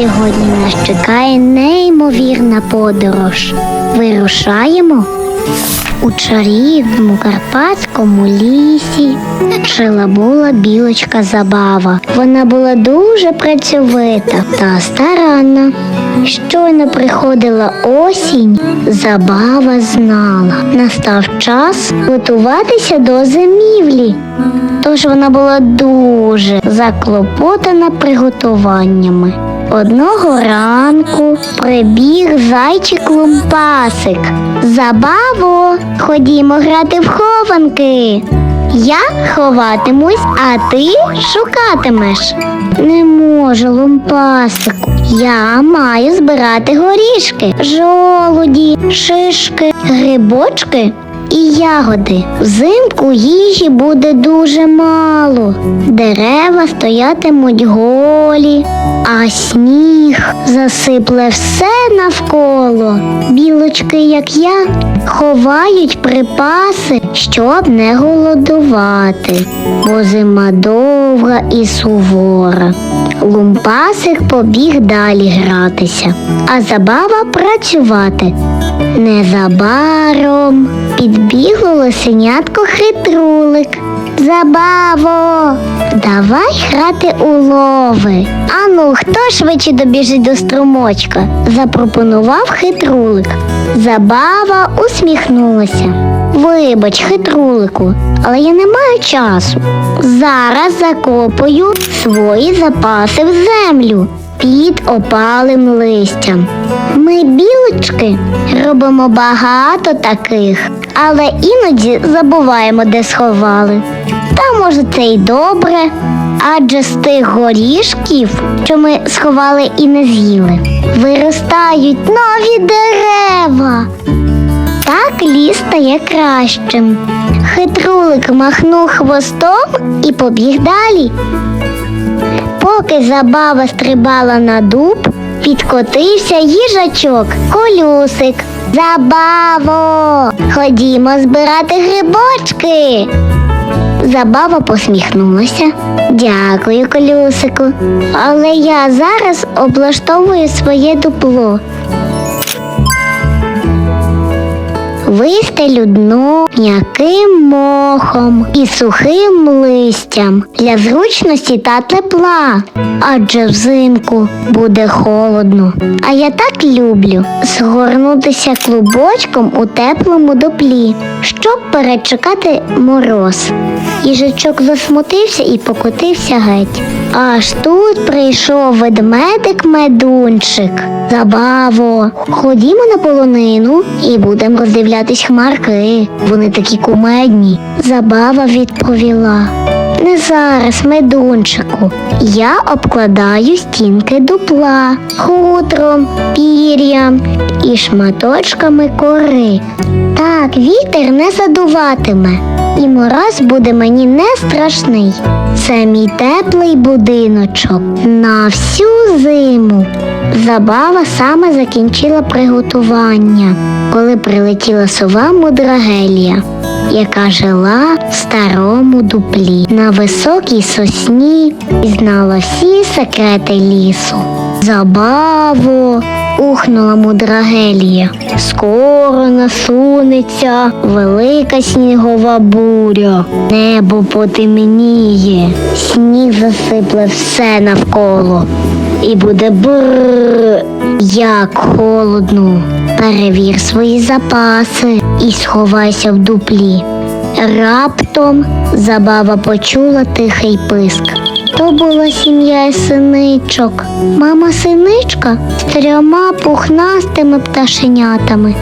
Сьогодні нас чекає неймовірна подорож. Вирушаємо у чарівному карпатському лісі. Жила була білочка забава. Вона була дуже працьовита та старанна. Щойно приходила осінь, забава знала. Настав час готуватися до зимівлі. Тож вона була дуже заклопотана приготуваннями. Одного ранку прибіг зайчик Лумпасик. Забаво, ходімо грати в хованки. Я ховатимусь, а ти шукатимеш. Не можу, Лумпасику. Я маю збирати горішки, жолуді, шишки, грибочки і ягоди. Взимку їжі буде дуже мало. Дерева стоятимуть голі, а сніг засипле все навколо. Білочки, як я, ховають припаси, щоб не голодувати, бо зима довга і сувора. Лумпасик побіг далі гратися, а забава працювати. Незабаром підбігло лисенятко хитрулик. Забаво, давай грати у лови. Ану, хто швидше добіжить до струмочка? запропонував хитрулик. Забава усміхнулася. Вибач, хитрулику, але я не маю часу. Зараз закопаю свої запаси в землю під опалим листям. Ми, білочки, робимо багато таких, але іноді забуваємо, де сховали. Та може це й добре, адже з тих горішків, що ми сховали і не з'їли, виростають нові дерева. Так ліс стає кращим. Хитрулик махнув хвостом і побіг далі. Поки забава стрибала на дуб, підкотився їжачок, колюсик. Забаво! Ходімо збирати грибочки. Забава посміхнулася. Дякую, колюсику. Але я зараз облаштовую своє дупло. Вистелю дно м'яким мохом і сухим листям для зручності та тепла, адже взимку буде холодно. А я так люблю згорнутися клубочком у теплому дуплі, щоб перечекати мороз. Їжачок засмутився і покотився геть. Аж тут прийшов ведмедик медунчик. Забаво, ходімо на полонину і будемо роздивлятись хмарки. Вони такі кумедні. Забава відповіла. Не зараз, медунчику. Я обкладаю стінки дупла, хутром, пір'ям і шматочками кори. Так, вітер не задуватиме, і мороз буде мені не страшний. Це мій теплий будиночок на всю зиму. Забава саме закінчила приготування, коли прилетіла сова мудрагелія, яка жила в старому дуплі на високій сосні і знала всі секрети лісу. Забаво! ухнула мудрагелія. Скоро насунеться велика снігова буря. Небо потемніє, сніг засипле все навколо. І буде бр, як холодно. Перевір свої запаси і сховайся в дуплі. Раптом забава почула тихий писк. То була сім'я синичок. Мама синичка з трьома пухнастими пташенятами.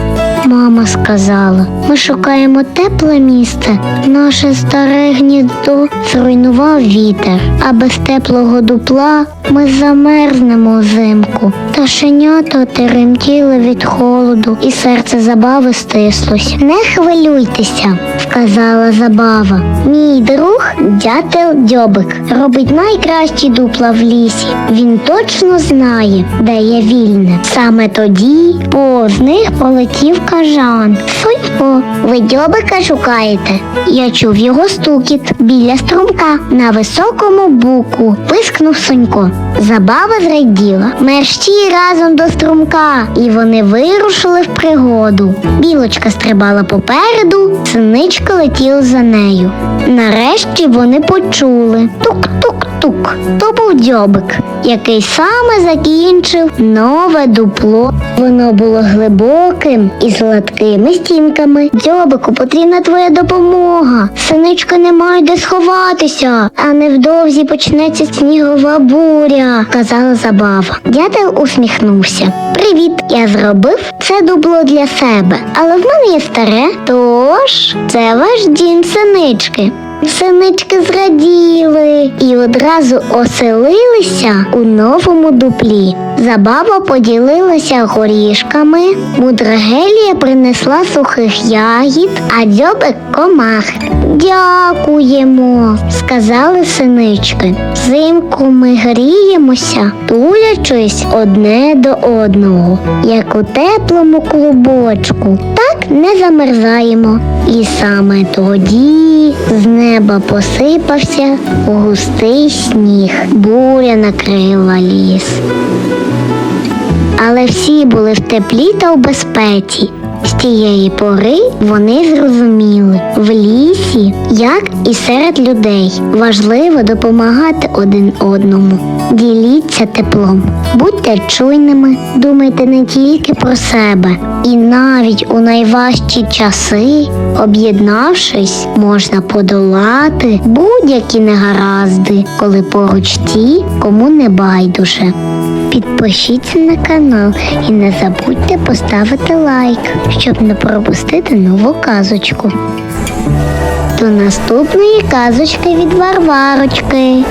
Мама сказала: ми шукаємо тепле місце. Наше старе гніздо зруйнував вітер, а без теплого дупла ми замерзнемо взимку. Пташенята теремтіли від холоду, і серце забави стислось. Не хвилюйтеся, сказала забава. Мій друг дятел Дьобик робить найкращі дупла в лісі. Він точно знає, де є вільне. Саме тоді повз них полетів кажан. Сонько, ви дзьобика шукаєте? Я чув його стукіт біля струмка на високому буку. Пискнув Сонько. Забава зраділа. Мерщі разом до струмка, і вони вирушили в пригоду. Білочка стрибала попереду, синичка летіла за нею. Нарешті вони почули тук-тук-тук. То був дзьобик, який саме закінчив нове дупло. Воно було глибоким і з стінками. Дзьобику потрібна твоя допомога. Синичка не має де сховатися, а невдовзі почнеться снігова буря, казала забава. Дятел усміхнувся. Привіт, я зробив це дубло для себе, але в мене є старе, тож це ваш дім синички. Синички зраділи і одразу оселилися у новому дуплі. Забава поділилася горішками, мудра Гелія принесла сухих ягід, а дзьобик комах. Дякуємо, сказали синички. Взимку ми гріємося, тулячись одне до одного, як у теплому клубочку. Так не замерзаємо. І саме тоді з неба посипався густий сніг. Буря накрила ліс. Але всі були в теплі та в безпеці. Тієї пори вони зрозуміли в лісі, як і серед людей, важливо допомагати один одному. Діліться теплом, будьте чуйними, думайте не тільки про себе, і навіть у найважчі часи, об'єднавшись, можна подолати будь-які негаразди, коли поруч ті, кому не байдуже. Підпишіться на канал. І не забудьте поставити лайк, щоб не пропустити нову казочку. До наступної казочки від Варварочки.